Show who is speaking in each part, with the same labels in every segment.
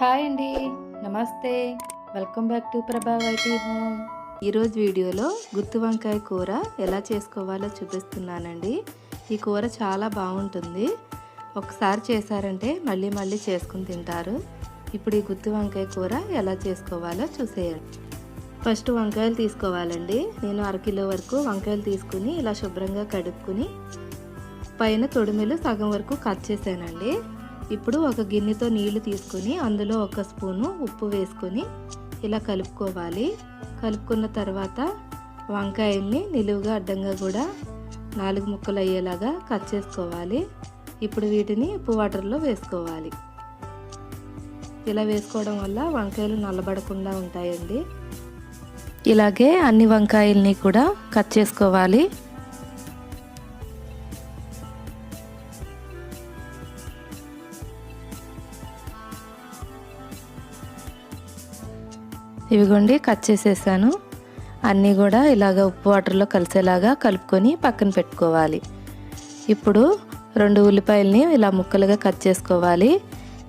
Speaker 1: Hi అండి. Namaste. Welcome back to Prabha YT home. ఈరోజు వీడియోలో గుత్తి వంకాయ కూర ఎలా చేసుకోవాలో చూపిస్తున్నానండి. ఈ కూర చాలా బాగుంటుంది. ఒకసారి చేశారంటే మళ్ళీ మళ్ళీ చేసుకుని తింటారు. ఇప్పుడు ఈ గుత్తి వంకాయ కూర ఎలా చేసుకోవాలో చూసేయండి. ఫస్ట్ వంకాయలు తీసుకోవాలండి. నేను అరకిలో వరకు వంకాయలు తీసుకుని ఇలా శుభ్రంగా కడుక్కుని పైన తొడిమెలు సగం వరకు కట్ చేశానండి. ఇప్పుడు ఒక గిన్నెతో నీళ్ళు తీసుకొని అందులో ఒక స్పూను ఉప్పు వేసుకొని ఇలా కలుపుకోవాలి. కలుపుకున్న తర్వాత వంకాయల్ని నిలువుగా అడ్డంగా కూడా నాలుగు ముక్కలు అయ్యేలాగా కట్ చేసుకోవాలి. ఇప్పుడు వీటిని ఉప్పు వాటర్లో వేసుకోవాలి. ఇలా వేసుకోవడం వల్ల వంకాయలు నల్లబడకుండా ఉంటాయండి. ఇలాగే అన్ని వంకాయల్ని కూడా కట్ చేసుకోవాలి. ఇవిగోండి కట్ చేసేసాను. అన్నీ కూడా ఇలాగ ఉప్పు వాటర్లో కలిసేలాగా కలుపుకొని పక్కన పెట్టుకోవాలి. ఇప్పుడు రెండు ఉల్లిపాయలని ఇలా ముక్కలుగా కట్ చేసుకోవాలి.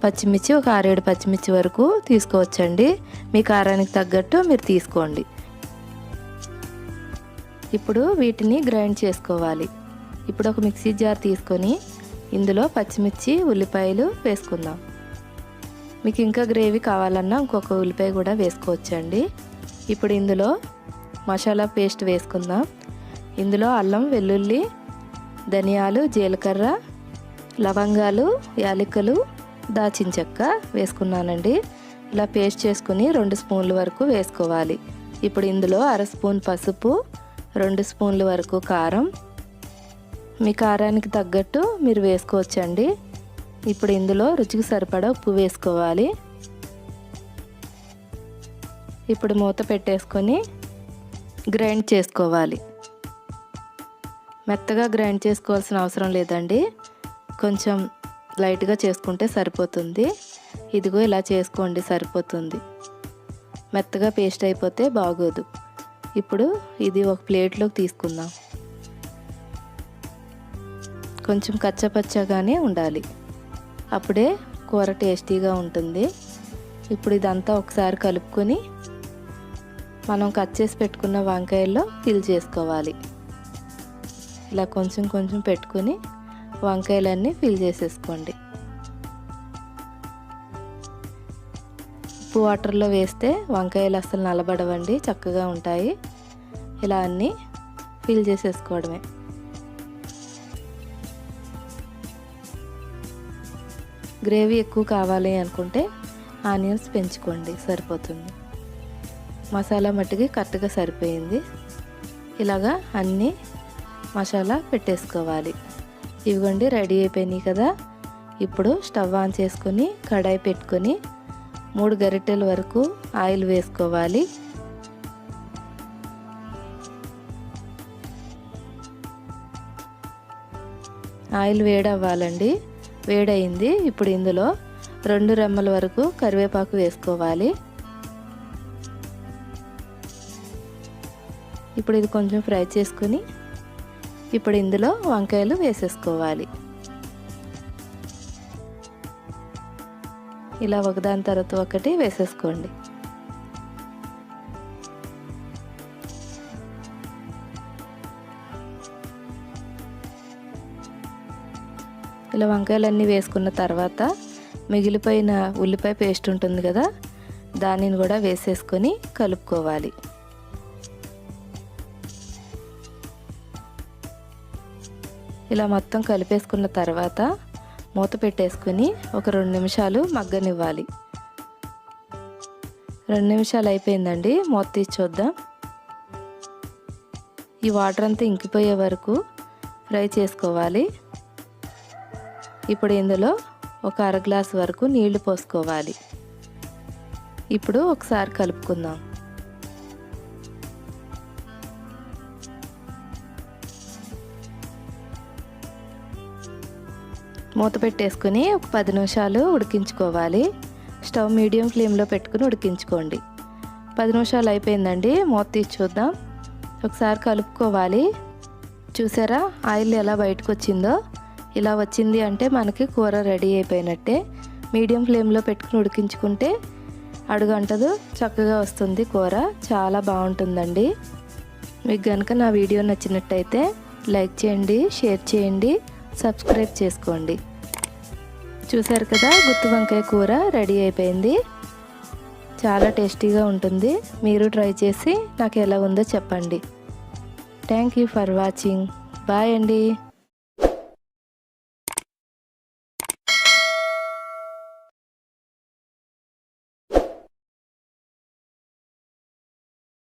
Speaker 1: పచ్చిమిర్చి ఒక ఆరేడు పచ్చిమిర్చి వరకు తీసుకోవచ్చండి. మీ కారానికి తగ్గట్టు మీరు తీసుకోండి. ఇప్పుడు వీటిని గ్రైండ్ చేసుకోవాలి. ఇప్పుడు ఒక మిక్సీ జార్ తీసుకొని ఇందులో పచ్చిమిర్చి ఉల్లిపాయలు వేసుకుందాం. మీకు ఇంకా గ్రేవీ కావాలన్నా ఇంకొక ఉల్లిపాయ కూడా వేసుకోవచ్చండి. ఇప్పుడు ఇందులో మసాలా పేస్ట్ వేసుకుందాం. ఇందులో అల్లం వెల్లుల్లి ధనియాలు జీలకర్ర లవంగాలు యాలకులు దాచిన చెక్క వేసుకున్నానండి. ఇలా పేస్ట్ చేసుకుని రెండు స్పూన్ల వరకు వేసుకోవాలి. ఇప్పుడు ఇందులో అర స్పూన్ పసుపు రెండు స్పూన్ల వరకు కారం. మీ కారానికి తగ్గట్టు మీరు వేసుకోవచ్చండి. ఇప్పుడు ఇందులో రుచికి సరిపడా ఉప్పు వేసుకోవాలి. ఇప్పుడు మూత పెట్టేసుకొని గ్రైండ్ చేసుకోవాలి. మెత్తగా గ్రైండ్ చేసుకోవాల్సిన అవసరం లేదండి. కొంచెం లైట్గా చేసుకుంటే సరిపోతుంది. ఇదిగో ఇలా చేసుకోండి సరిపోతుంది. మెత్తగా పేస్ట్ అయిపోతే బాగోదు. ఇప్పుడు ఇది ఒక ప్లేట్లోకి తీసుకుందాం. కొంచెం కచ్చపచ్చగానే ఉండాలి. అప్పుడే కూర టేస్టీగా ఉంటుంది. ఇప్పుడు ఇదంతా ఒకసారి కలుపుకొని మనం కట్ చేసి పెట్టుకున్న వంకాయల్లో ఫిల్ చేసుకోవాలి. ఇలా కొంచెం కొంచెం పెట్టుకొని వంకాయలన్నీ ఫిల్ చేసేసుకోండి. ఉప్పు వాటర్లో వేస్తే వంకాయలు అసలు నలబడవండి చక్కగా ఉంటాయి. ఇలా అన్నీ ఫిల్ చేసేసుకోవడమే. గ్రేవీ ఎక్కువ కావాలి అనుకుంటే ఆనియన్స్ పెంచుకోండి సరిపోతుంది. మసాలా మట్టికి కరెక్ట్గా సరిపోయింది. ఇలాగా అన్నీ మసాలా పెట్టేసుకోవాలి. ఇవిగోండి రెడీ అయిపోయినాయి కదా. ఇప్పుడు స్టవ్ ఆన్ చేసుకొని కడాయి పెట్టుకొని మూడు గరిటెల వరకు ఆయిల్ వేసుకోవాలి. ఆయిల్ వేడవ్వాలండి. వేడయింది. ఇప్పుడు ఇందులో రెండు రెమ్మల వరకు కరివేపాకు వేసుకోవాలి. ఇప్పుడు ఇది కొంచెం ఫ్రై చేసుకుని ఇప్పుడు ఇందులో వంకాయలు వేసేసుకోవాలి. ఇలా ఒకదాని తర్వాత ఒకటి వేసేసుకోండి. ఇలా వంకాయలన్నీ వేసుకున్న తర్వాత మిగిలిపోయిన ఉల్లిపాయ పేస్ట్ ఉంటుంది కదా దానిని కూడా వేసేసుకొని కలుపుకోవాలి. ఇలా మొత్తం కలిపేసుకున్న తర్వాత మూత పెట్టేసుకుని ఒక రెండు నిమిషాలు మగ్గనివ్వాలి. రెండు నిమిషాలు అయిపోయిందండి మూత తీసి చూద్దాం. ఈ వాటర్ అంతా ఇంకిపోయే వరకు ఫ్రై చేసుకోవాలి. ఇప్పుడు ఇందులో ఒక అర గ్లాస్ వరకు నీళ్ళు పోసుకోవాలి. ఇప్పుడు ఒకసారి కలుపుకుందాం. మూత పెట్టేసుకుని ఒక పది నిమిషాలు ఉడికించుకోవాలి. స్టవ్ మీడియం ఫ్లేమ్లో పెట్టుకుని ఉడికించుకోండి. పది నిమిషాలు అయిపోయిందండి మూత తీసి చూద్దాం. ఒకసారి కలుపుకోవాలి. చూసారా ఆయిల్ ఎలా బయటకు వచ్చిందో ఇలా వచ్చింది అంటే మనకి కూర రెడీ అయిపోయినట్టే. మీడియం ఫ్లేమ్లో పెట్టుకుని ఉడికించుకుంటే అడుగంటదు చక్కగా వస్తుంది కూర. చాలా బాగుంటుందండి. మీకు కనుక నా వీడియో నచ్చినట్టయితే లైక్ చేయండి షేర్ చేయండి సబ్స్క్రైబ్ చేసుకోండి. చూసారు కదా గుత్తి వంకాయ కూర రెడీ అయిపోయింది. చాలా టేస్టీగా ఉంటుంది. మీరు ట్రై చేసి నాకు ఎలా ఉందో చెప్పండి. Thank you for watching. Bye అండి.